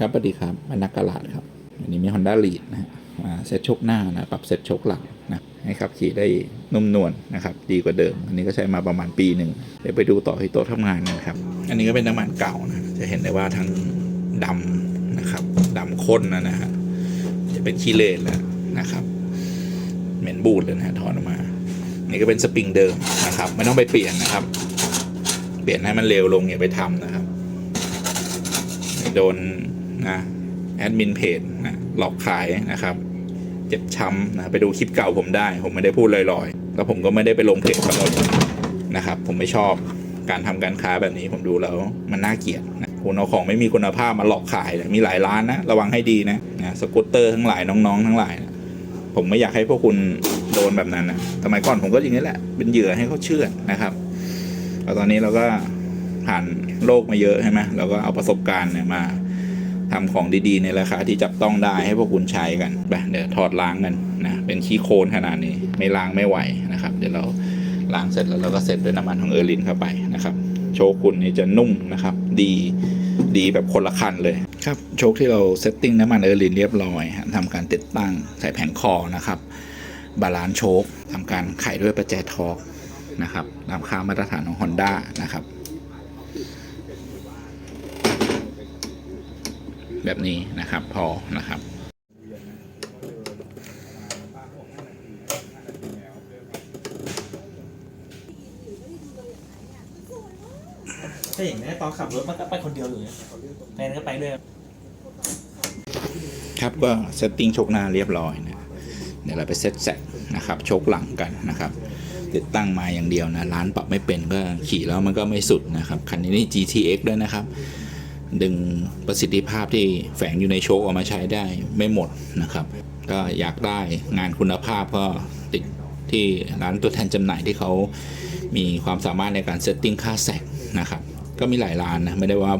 ครับสวัสดีครับมานักกลาดครับ อันนี้มี Honda Lead นะฮะเซ็ตชคหน้านะปรับเซ็ตชคหลังนะให้ขับขี่ได้นุ่มนวลนะครับ ดีกว่าเดิม อันนี้ก็ใช้มาประมาณปีหนึ่งเดี๋ยวไปดูต่อที่โต๊ะทำงานกันครับ อันนี้ก็เป็นน้ำมันเก่านะจะเห็นได้ว่าทั้งดำนะครับดำข้นนะนะฮะจะเป็นขี้เลนแล้วนะครับ เหม็นบูดเลยนะฮะถอนออกมา นี่ก็เป็นสปริงเดิมนะครับ ไม่ต้องไปเปลี่ยนนะครับ เปลี่ยนให้มันเร็วลงอย่าไปทำนะครับโดน นะแอดมินเพจนะหลอกขายนะครับ เจ็บช้ำนะไปดูคลิปเก่าผมได้ ผมไม่ได้พูดลอยๆ แล้วผมก็ไม่ได้ไปลงเพจทั้งหมดนะครับ ผมไม่ชอบการทำการค้าแบบนี้ผมดูแล้วมันน่าเกลียดนะคุณเอาของไม่มีคุณภาพมาหลอกขายนะมีหลายร้านนะระวังให้ดีนะนะสกูตเตอร์ทั้งหลายน้องๆ ทั้งหลายนะผมไม่อยากให้พวกคุณโดนแบบนั้นนะสมัยก่อนผมก็อย่างนี้แหละเป็นเหยื่อให้เขาเชื่อนะครับแล้วตอนนี้เราก็ผ่านโลกมาเยอะใช่ไหมเราก็เอาประสบการณ์เนี่ยมา ทำของดีๆ ในราคาที่จับต้องได้ให้พวกคุณใช้กันไปเดี๋ยวถอดล้างกันนะเป็นขี้โคลนขนาดนี้ไม่ล้างไม่ไหวนะครับ เดี๋ยวเราล้างเสร็จแล้วเราก็เสร็จด้วยน้ำมันของเออร์ลินเข้าไปนะครับ โชคคุณนี่จะนุ่มนะครับ ดีดีแบบคนละคันเลยครับโชคที่เราเซตติ้งน้ำมันเออร์ลินเรียบร้อยฮะทำการติดตั้งใส่แผงคอนะครับบาลานซ์โชคทำการไขด้วยประแจทอร์กนะครับตามค่ามาตรฐานของ Honda นะครับ แบบนี้นะครับ พอนะครับถ้าอย่างนี้ตอนขับรถมันก็ไปคนเดียวเลยแฟนก็ไปด้วย ครับก็เซตติ้งโชคหน้าเรียบร้อยนะเดี๋ยวเราไปเซตแซกนะครับโชคหลังกันนะครับ ติดตั้งมาอย่างเดียวนะ ร้านปรับไม่เป็นก็ขี่แล้วมันก็ไม่สุดนะครับ คันนี้นี่ GTX ด้วยนะครับ ดึงประสิทธิภาพที่แฝงอยู่ในโชคออกมาใช้ได้ไม่หมดนะครับ ก็อยากได้งานคุณภาพก็ติดที่ร้านตัวแทนจำหน่ายที่เขามีความสามารถในการเซตติ้งค่าแซกนะครับ ก็มีหลายร้านนะไม่ได้ว่า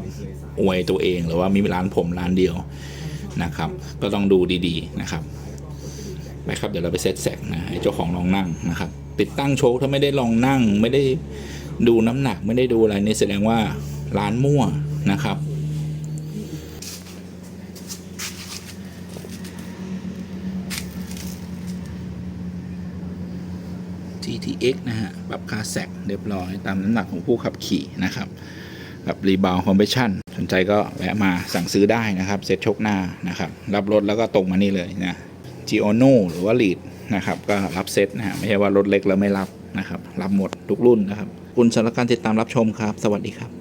อวยตัวเองหรือว่ามีร้านผมร้านเดียวนะครับ ก็ต้องดูดีๆนะครับไปครับเดี๋ยวเราไปเซตแสกนะให้เจ้าของลองนั่งนะครับ ติดตั้งโชคถ้าไม่ได้ลองนั่ง ไม่ได้ดูน้ำหนักไม่ได้ดูอะไรนี่แสดงว่าร้านมั่วนะครับ GTX นะฮะ ปรับค่าแสกเรียบร้อยตามน้ำหนักของผู้ขับขี่นะครับกับรีบาวคอมเพชชั่นสนใจก็แวะมาสั่งซื้อได้นะครับ เซ็ตชกหน้านะครับ รับรถแล้วก็ตรงมานี่เลยนะ g i o n o หรือว่า Lead นะครับก็รับเซ็ตนะฮะไม่ใช่ว่ารถเล็กแล้วไม่รับนะครับ รับหมดทุกรุ่นนะครับ คุณสำหรับการติดตามรับชมครับ สวัสดีครับ